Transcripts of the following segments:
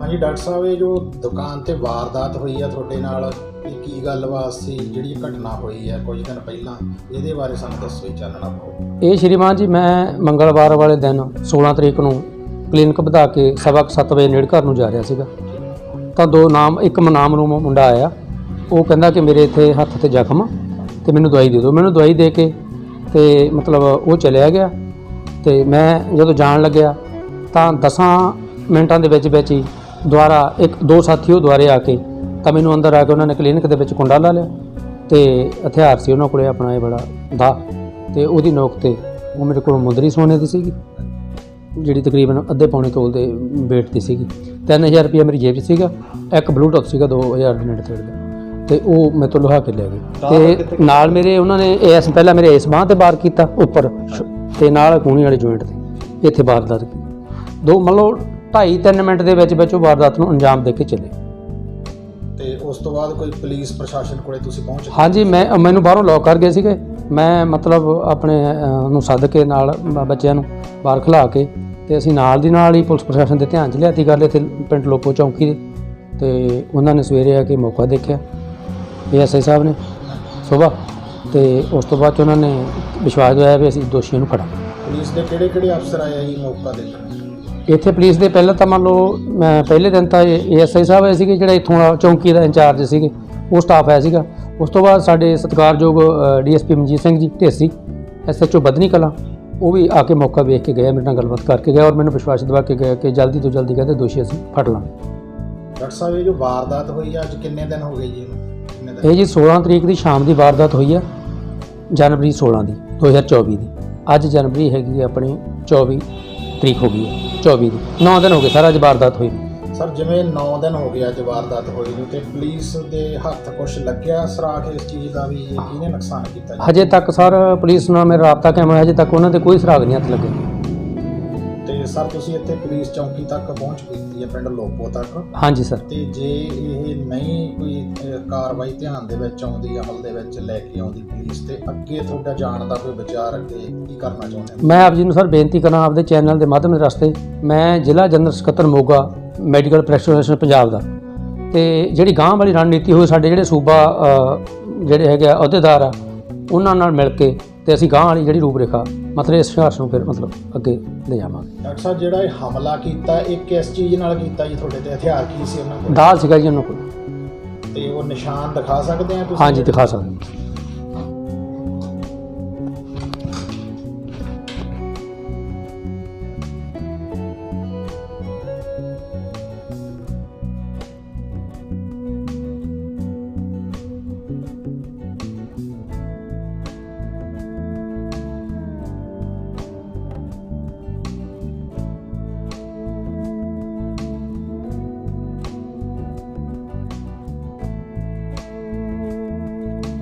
ਹਾਂਜੀ, ਡਾਕਟਰ ਸਾਹਿਬ, ਇਹ ਜੋ ਦੁਕਾਨ ਤੇ ਵਾਰਦਾਤ ਹੋਈ ਆ ਤੁਹਾਡੇ ਨਾਲ, ਇਹ ਕੀ ਗੱਲਬਾਤ ਸੀ ਜਿਹੜੀ ਘਟਨਾ ਹੋਈ ਆ ਕੁਝ ਦਿਨ ਪਹਿਲਾਂ, ਇਹਦੇ ਬਾਰੇ ਸਾਨੂੰ ਦੱਸੋ ਜੀ, ਚਾਨਣਾ ਪਾਓ। ਇਹ ਸ਼੍ਰੀਮਾਨ ਜੀ, ਮੈਂ ਮੰਗਲਵਾਰ ਵਾਲੇ ਦਿਨ 16 ਤਰੀਕ ਨੂੰ ਕਲੀਨਿਕ ਵਧਾ ਕੇ ਸਵਾ ਕੁ ਸੱਤ ਵਜੇ ਨੇੜ ਘਰ ਨੂੰ ਜਾ ਰਿਹਾ ਸੀਗਾ। ਤਾਂ ਦੋ ਨਾਮ, ਇੱਕ ਨਾਮ ਨੂੰ ਮੁੰਡਾ ਆਇਆ। ਉਹ ਕਹਿੰਦਾ ਕਿ ਮੇਰੇ ਇੱਥੇ ਹੱਥ ਤੇ ਜ਼ਖਮ ਆ ਤੇ ਮੈਨੂੰ ਦਵਾਈ ਦੇ ਦਿਓ। ਮੈਨੂੰ ਦਵਾਈ ਦੇ ਕੇ ਤੇ ਮਤਲਬ ਉਹ ਚਲਿਆ ਗਿਆ ਤੇ ਮੈਂ ਜਦੋਂ ਜਾਣ ਲੱਗਿਆ ਤਾਂ 10 ਮਿੰਟਾਂ ਦੇ ਵਿੱਚ ਵਿੱਚ ਹੀ ਦੁਬਾਰਾ ਇੱਕ ਦੋ ਸਾਥੀ ਉਹ ਦੁਆਰੇ ਆ ਕੇ ਤਾਂ ਮੈਨੂੰ ਅੰਦਰ ਆ ਕੇ ਉਹਨਾਂ ਨੇ ਕਲੀਨਿਕ ਦੇ ਵਿੱਚ ਕੁੰਡਾ ਲਾ ਲਿਆ ਤੇ ਹਥਿਆਰ ਸੀ ਉਹਨਾਂ ਕੋਲੇ ਆਪਣਾ ਇਹ ਬੜਾ ਦਾ ਤੇ ਉਹਦੀ ਨੋਕ ਤੇ ਉਹ ਮੇਰੇ ਕੋਲ ਮੁੰਦਰੀ ਸੋਨੇ ਦੀ ਸੀਗੀ ਜਿਹੜੀ ਤਕਰੀਬਨ ਅੱਧੇ ਪੌਣੇ ਤੋਲ ਦੇ weight ਦੀ ਸੀਗੀ। 3000 ਰੁਪਏ ਮੇਰੀ ਜੇਬ 'ਚ ਸੀਗਾ ਇੱਕ ਬਲੂਟੁੱਥ ਸੀਗਾ 2000 ਦੇ ਨੇੜੇ ਤੇੜੇ ਤੇ ਉਹ ਮੇਰੇ ਤੋਂ ਲੁਹਾ ਕੇ ਲੈ ਗਏ। ਤੇ ਨਾਲ ਮੇਰੇ ਉਹਨਾਂ ਨੇ ਇਸ ਪਹਿਲਾਂ ਮੇਰੇ ਇਸ ਬਾਂਹ ਤੇ ਵਾਰ ਕੀਤਾ ਉੱਪਰ ਤੇ ਨਾਲ ਕੂਣੀ ਵਾਲੇ ਜੁਆਇੰਟ ਤੇ ਇੱਥੇ ਵਾਰਦਾਤ ਕੀਤੀ। ਦੋ ਮੰਨ ਲਓ 2.5 3 ਮਿੰਟ ਦੇ ਵਿੱਚ ਵਿੱਚ ਉਹ ਵਾਰਦਾਤ ਨੂੰ ਅੰਜਾਮ ਦੇ ਕੇ ਚਲੇ। ਤੇ ਉਸ ਤੋਂ ਬਾਅਦ ਕੋਈ ਪੁਲਿਸ ਪ੍ਰਸ਼ਾਸਨ ਕੋਲੇ ਤੁਸੀਂ ਪਹੁੰਚ ਗਏ? ਹਾਂਜੀ ਮੈਂ ਮੈਨੂੰ ਬਾਹਰੋਂ ਲੌਕ ਕਰ ਗਏ ਸੀਗੇ। ਮੈਂ ਮਤਲਬ ਆਪਣੇ ਨੂੰ ਸੱਦ ਕੇ ਨਾਲ ਬੱਚਿਆਂ ਨੂੰ ਬਾਹਰ ਖਲਾ ਕੇ ਤੇ ਅਸੀਂ ਨਾਲ ਦੀ ਨਾਲ ਹੀ ਪੁਲਿਸ ਪ੍ਰਸ਼ਾਸਨ ਦੇ ਧਿਆਨ 'ਚ ਲਿਆਤੀ ਗੱਲ ਇੱਥੇ ਪਿੰਡ ਲੋਪੋ ਚੌਂਕੀ ਦੇ। ਤੇ ਉਹਨਾਂ ਨੇ ਸਵੇਰੇ ਆ ਕੇ ਮੌਕਾ ਦੇਖਿਆ ਏਐਸਆਈ ਸਾਹਿਬ ਨੇ ਸਵੇਰ ਤੇ ਉਸ ਤੋਂ ਬਾਅਦ ਉਹਨਾਂ ਨੇ ਵਿਸ਼ਵਾਸ ਦਿਵਾਇਆ ਵੀ ਅਸੀਂ ਦੋਸ਼ੀਆਂ ਨੂੰ ਫੜਾਂਗੇ। ਪੁਲਿਸ ਦੇ ਕਿਹੜੇ ਕਿਹੜੇ ਅਫਸਰ ਆਏ ਆ ਜੀ ਮੌਕਾ ਦੇਖਣ? ਇੱਥੇ ਪੁਲਿਸ ਦੇ ਪਹਿਲਾਂ ਤਾਂ ਮੰਨ ਲਓ ਮੈਂ ਪਹਿਲੇ ਦਿਨ ਤਾਂ ਏਐਸਆਈ ਸਾਹਿਬ ਆਏ ਸੀਗੇ ਜਿਹੜਾ ਇੱਥੋਂ ਚੌਂਕੀ ਦਾ ਇੰਚਾਰਜ ਸੀਗੇ ਉਹ ਸਟਾਫ ਆਇਆ ਸੀਗਾ। ਉਸ ਤੋਂ ਬਾਅਦ ਸਾਡੇ ਸਤਿਕਾਰਯੋਗ ਡੀਐਸਪੀ ਮਨਜੀਤ ਸਿੰਘ ਜੀ ਢੇਸੀ ਐਸਐਚਓ ਬਦਨੀ ਕਲਾਂ ਉਹ ਵੀ ਆ ਕੇ ਮੌਕਾ ਵੇਖ ਕੇ ਗਏ ਮੇਰੇ ਨਾਲ ਗੱਲਬਾਤ ਕਰਕੇ ਗਏ ਔਰ ਮੈਨੂੰ ਵਿਸ਼ਵਾਸ ਦਿਵਾ ਕੇ ਗਏ ਕਿ ਜਲਦੀ ਤੋਂ ਜਲਦੀ ਕਹਿੰਦੇ ਦੋਸ਼ੀ ਅਸੀਂ ਫੜ ਲਾਂਗੇ। ਡਾਕਟਰ ਸਾਹਿਬ ਇਹ ਜੋ ਵਾਰਦਾਤ ਹੋਈ ਆ ਅੱਜ ਕਿੰਨੇ ਦਿਨ ਹੋ ਗਏ ਜੀ ਇਹਨੂੰ? ਕਿੰਨੇ ਦਿਨ? ਇਹ ਜੀ 16 ਤਰੀਕ ਦੀ ਸ਼ਾਮ ਦੀ ਵਾਰਦਾਤ ਹੋਈ ਹੈ ਜਨਵਰੀ 16 ਦੀ 2024 ਦੀ। ਅੱਜ ਜਨਵਰੀ ਹੈਗੀ ਹੈ ਆਪਣੀ 24 ਤਰੀਕ ਹੋ ਗਈ ਹੈ 24 ਦੀ। 9 ਦਿਨ ਹੋ ਗਏ ਸਾਰਾ ਅੱਜ ਵਾਰਦਾਤ ਹੋਈ। ਨੂੰ। ਸਰ ਜਿਵੇਂ 9 ਦਿਨ ਹੋ ਗਏ ਅੱਜ ਵਾਰਦਾਤ ਹੋਈ ਨੂੰ ਤੇ ਪੁਲਿਸ ਦੇ ਹੱਥ ਕੁਝ ਲੱਗਿਆ ਸਰਾਖ ਇਸ ਚੀਜ਼ ਦਾ ਵੀ ਇਹ ਕਿਹਨੇ ਨੁਕਸਾਨ ਕੀਤਾ ਜੀ? ਹਜੇ ਤੱਕ ਸਰ ਪੁਲਿਸ ਨਾਲ ਮੇਰਾ ਰਾਬਤਾ ਕਾਇਮ ਹੋਇਆ ਹਜੇ ਤੱਕ ਉਹਨਾਂ ਦੇ ਕੋਈ ਸੁਰਾਗ ਨਹੀਂ ਹੱਥ ਲੱਗੇ। ਤੇ ਸਰ ਤੁਸੀਂ ਇੱਥੇ ਪੁਲਿਸ ਚੌਂਕੀ ਤੱਕ ਪਹੁੰਚ ਕੀਤੀ ਹੈ ਪਿੰਡ ਲੋਪੋ ਤੱਕ। ਹਾਂਜੀ ਸਰ। ਤੇ ਜੇ ਇਹ ਨਹੀਂ ਕੋਈ ਅਹ, ਕਾਰਵਾਈ ਧਿਆਨ ਦੇ ਵਿੱਚ ਆਉਂਦੀ ਅਮਲ ਦੇ ਵਿੱਚ ਲੈ ਕੇ ਆਉਂਦੀ ਪੁਲਿਸ ਤੇ ਅੱਗੇ ਤੁਹਾਡਾ ਜਾਣ ਦਾ ਕੋਈ ਵਿਚਾਰ ਅੱਗੇ ਕੀ ਕਰਨਾ ਚਾਹੁੰਦੇ ਹੋ? ਮੈਂ ਆਪ ਜੀ ਨੂੰ ਸਰ ਬੇਨਤੀ ਕਰਾਂ ਆਪਦੇ ਚੈਨਲ ਦੇ ਮਾਧਿਅਮ ਦੇ ਰਸਤੇ ਮੈਂ ਜ਼ਿਲ੍ਹਾ ਜਨਰਲ ਸਕੱਤਰ ਮੋਗਾ ਮੈਡੀਕਲ ਪ੍ਰੈਕਟੀਸ਼ਨਰ ਪੰਜਾਬ ਦਾ। ਤੇ ਜਿਹੜੀ ਗਾਂਹ ਵਾਲੀ ਰਣਨੀਤੀ ਹੋਈ ਸਾਡੇ ਜਿਹੜੇ ਸੂਬਾ ਅ, ਜਿਹੜੇ ਹੈਗੇ ਆ ਅਹੁਦੇਦਾਰ ਆ ਉਹਨਾਂ ਨਾਲ ਮਿਲ ਕੇ ਤੇ ਅਸੀਂ ਗਾਂਹ ਵਾਲੀ ਜਿਹੜੀ ਰੂਪਰੇਖਾ ਮਤਲਬ ਇਸ ਸੰਘਰਸ਼ ਨੂੰ ਫਿਰ ਮਤਲਬ ਅੱਗੇ ਲੈ ਜਾਵਾਂਗੇ। ਡਾਕਟਰ ਸਾਹਿਬ ਜਿਹੜਾ ਇਹ ਹਮਲਾ ਕੀਤਾ ਇਹ ਕਿਸ ਚੀਜ਼ ਨਾਲ ਕੀਤਾ ਜੀ? ਤੁਹਾਡੇ ਤੇ ਹਥਿਆਰ ਕੀ ਸੀ ਉਹਨਾਂ ਕੋਲ? ਦਾਲ ਸੀਗਾ ਜੀ ਉਹਨਾਂ ਕੋਲ। ਤੇ ਉਹ ਨਿਸ਼ਾਨ ਦਿਖਾ ਸਕਦੇ ਆ ਤੁਸੀਂ? ਹਾਂਜੀ ਦਿਖਾ ਸਕਦੇ ਹਾਂ।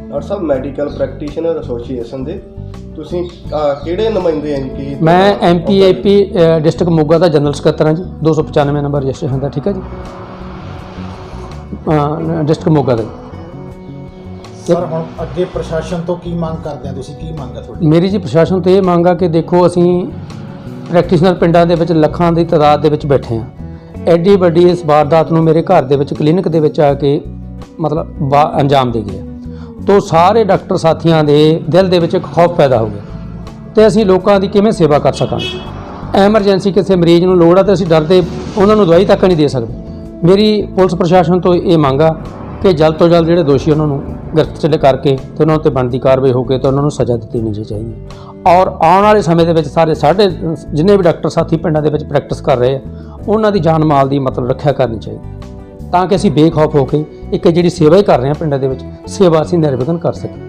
ਡਾਕਟਰ ਸਾਹਿਬ ਮੈਡੀਕਲ ਪ੍ਰੈਕਟੀਸ਼ਨਰ ਐਸੋਸੀਏਸ਼ਨ ਦੇ ਤੁਸੀਂ ਕਿਹੜੇ ਨੁਮਾਇੰਦੇ ਆ ਜੀ ਕੀ ਮੈਂ ਐਮਪੀਏਪੀ ਡਿਸਟ੍ਰਿਕਟ ਮੋਗਾ ਦਾ ਜਨਰਲ ਸਕੱਤਰ ਹਾਂ ਜੀ। 295 ਨੰਬਰ ਰਜਿਸਟ੍ਰੇਸ਼ਨ ਦਾ ਠੀਕ ਹੈ ਜੀ? ਡਿਸਟ੍ਰਿਕਟ ਮੋਗਾ ਦਾ। ਸਰ ਹੁਣ ਅੱਗੇ ਪ੍ਰਸ਼ਾਸਨ ਤੋਂ ਕੀ ਮੰਗ ਕਰਦੇ ਆ ਤੁਸੀਂ? ਕੀ ਮੰਗ ਆ ਤੁਹਾਡੀ? ਮੇਰੀ ਜੀ ਪ੍ਰਸ਼ਾਸਨ ਤੋਂ ਇਹ ਮੰਗ ਆ ਕਿ ਦੇਖੋ ਅਸੀਂ ਪ੍ਰੈਕਟੀਸ਼ਨਰ ਪਿੰਡਾਂ ਦੇ ਵਿੱਚ ਲੱਖਾਂ ਦੀ ਤਾਦਾਦ ਦੇ ਵਿੱਚ ਬੈਠੇ ਹਾਂ। ਐਡੀ ਵੱਡੀ ਇਸ ਵਾਰਦਾਤ ਨੂੰ ਮੇਰੇ ਘਰ ਦੇ ਵਿੱਚ ਕਲੀਨਿਕ ਦੇ ਵਿੱਚ ਆ ਕੇ ਮਤਲਬ ਵਾ- ਅੰਜਾਮ ਦੇ ਗਿਆ ਤੋਂ ਸਾਰੇ ਡਾਕਟਰ ਸਾਥੀਆਂ ਦੇ ਦਿਲ ਦੇ ਵਿੱਚ ਇੱਕ ਖੌਫ ਪੈਦਾ ਹੋ ਗਿਆ ਤੇ ਅਸੀਂ ਲੋਕਾਂ ਦੀ ਕਿਵੇਂ ਸੇਵਾ ਕਰ ਸਕਾਂਗੇ? ਐਮਰਜੈਂਸੀ ਕਿਸੇ ਮਰੀਜ਼ ਨੂੰ ਲੋੜ ਆ ਤੇ ਅਸੀਂ ਡਰਦੇ ਉਹਨਾਂ ਨੂੰ ਦਵਾਈ ਤੱਕ ਨਹੀਂ ਦੇ ਸਕਦੇ। ਮੇਰੀ ਪੁਲਿਸ ਪ੍ਰਸ਼ਾਸਨ ਤੋਂ ਇਹ ਮੰਗ ਆ ਕਿ ਜਲਦ ਤੋਂ ਜਲਦ ਜਿਹੜੇ ਦੋਸ਼ੀ ਉਹਨਾਂ ਨੂੰ ਗ੍ਰਿਫਤ ਕਰਕੇ ਤੇ ਉਹਨਾਂ ਉੱਤੇ ਬਣਦੀ ਕਾਰਵਾਈ ਹੋ ਕੇ ਤੇ ਉਹਨਾਂ ਨੂੰ ਸਜ਼ਾ ਦਿੱਤੀ ਨਹੀਂ ਚਾਹੀਦੀ ਔਰ ਆਉਣ ਵਾਲੇ ਸਮੇਂ ਦੇ ਵਿੱਚ ਸਾਰੇ ਸਾਡੇ ਜਿੰਨੇ ਵੀ ਡਾਕਟਰ ਸਾਥੀ ਪਿੰਡਾਂ ਦੇ ਵਿੱਚ ਪ੍ਰੈਕਟਿਸ ਕਰ ਰਹੇ ਆ, ਉਹਨਾਂ ਦੀ ਜਾਨ ਮਾਲ ਦੀ ਮਤਲਬ ਰੱਖਿਆ ਕਰਨੀ ਚਾਹੀਦੀ ਤਾਂ ਕਿ ਅਸੀਂ ਬੇਖੌਫ ਹੋ ਕੇ ਇੱਕ ਜਿਹੜੀ ਸੇਵਾ ਹੀ ਕਰ ਰਹੇ ਹਾਂ ਪਿੰਡਾਂ ਦੇ ਵਿੱਚ, ਸੇਵਾ ਅਸੀਂ ਨਿਰਵਿਘਨ ਕਰ ਸਕੀਏ।